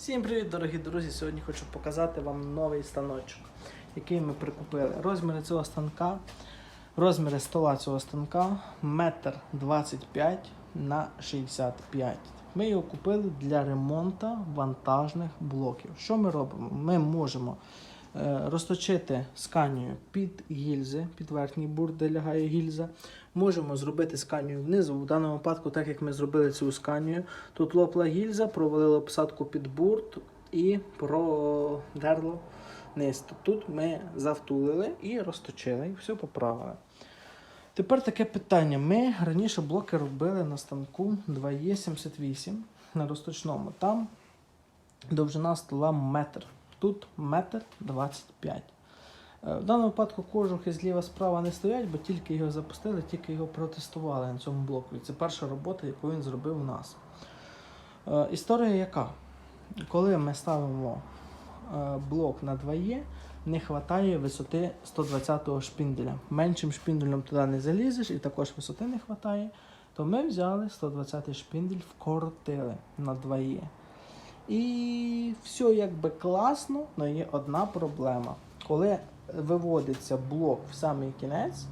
Всім привіт, дорогі друзі! Сьогодні хочу показати вам новий станочок, який ми прикупили. Розміри цього станка, розміри стола цього станка 1,25 на 65 Ми його купили для ремонту вантажних блоків. Що ми робимо? Ми можемо розточити сканію під гільзи, під верхній бур, де лягає гільза. Можемо зробити сканію внизу. В даному випадку, так як ми зробили цю сканію, тут лопла гільза, провалило посадку під бурт і продерло низ. Тут ми завтулили і розточили, і все поправили. Тепер таке питання. Ми раніше блоки робили на станку 2Е78 на розточному. Там довжина стола метр. Тут метр 25. Е, В даному випадку кожухи зліва справа не стоять, бо тільки його запустили, тільки його протестували на цьому блоку. І це перша робота, яку він зробив у нас. Е, Історія яка? Коли ми ставимо е, блок на 2Е, не вистачає висоти 120-го шпінделя. Меншим шпінделем туди не залізеш і також висоти не вистачає. То ми взяли 120-й шпіндель, вкоротили на 2Е. І все якби класно, але є одна проблема. Коли виводиться блок в самий кінець,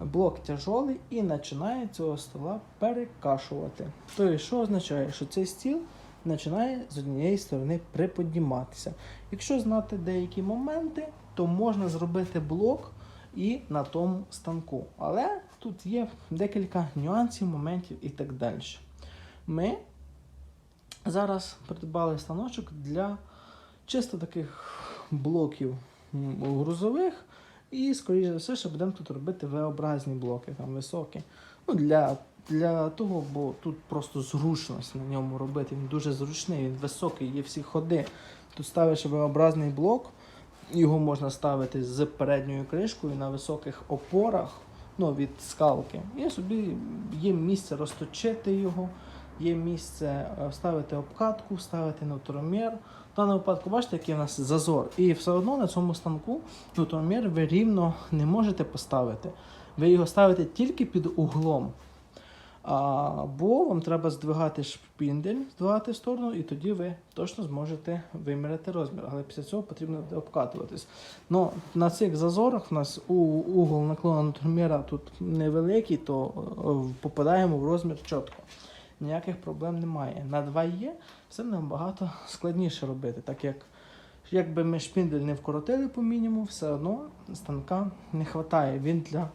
блок тяжолий і починає цього стола перекашувати. Тобто, що означає, що цей стіл починає з однієї сторони приподніматися. Якщо знати деякі моменти, то можна зробити блок і на тому станку. Але тут є декілька нюансів, моментів і так далі. Ми зараз придбали станочок для чисто таких блоків грузових. І, скоріше за все, що будемо тут робити V-образні блоки, там високі. Ну, для, для того, бо тут просто зручність на ньому робити. Він дуже зручний, він високий, є всі ходи. Тут ставиш V-образний блок, його можна ставити з передньою кришкою на високих опорах ну, від скалки. І собі є місце розточити його, є місце е, вставити обкатку, вставити неутромір. В даному випадку, бачите, який у нас зазор. І все одно на цьому станку неутромір ви рівно не можете поставити. Ви його ставите тільки під углом. Або вам треба здвигати шпіндель, здвигати в сторону, і тоді ви точно зможете виміряти розмір. Але після цього потрібно обкатуватись. Но на цих зазорах у нас угол наклону нутроміра тут невеликий, то е, попадаємо в розмір чітко. Ніяких проблем немає. На 2 є все набагато складніше робити, так як якби ми шпіндель не вкоротили по мінімуму, все одно станка не вистачає. Він для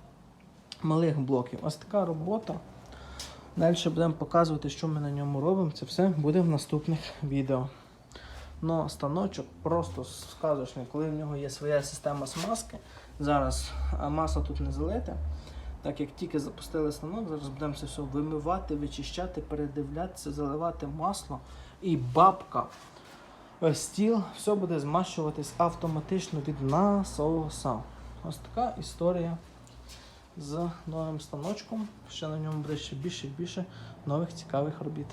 малих блоків. Ось така робота. Далі будемо показувати, що ми на ньому робимо. Це все буде в наступних відео. Но станочок просто сказочний, коли в нього є своя система смазки. Зараз а, масло тут не залите. Так як тільки запустили станок, зараз будемо це все вимивати, вичищати, передивлятися, заливати масло і бабка. е, Стіл, все буде змащуватись автоматично від насоса. Ось така історія з новим станочком. Ще на ньому буде ще більше і більше нових цікавих робіт.